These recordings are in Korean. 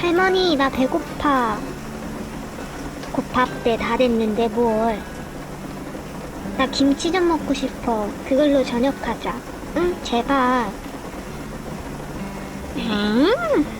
할머니, 나 배고파. 곧 밥 때 다 됐는데 뭘. 나 김치 좀 먹고 싶어. 그걸로 저녁하자. 응, 제발. 음.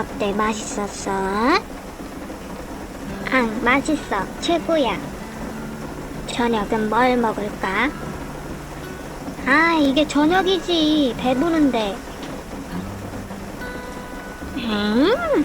어때, 맛있었어? 응, 맛있어. 최고야. 저녁은 뭘 먹을까? 아, 이게 저녁이지. 배부른데. 음,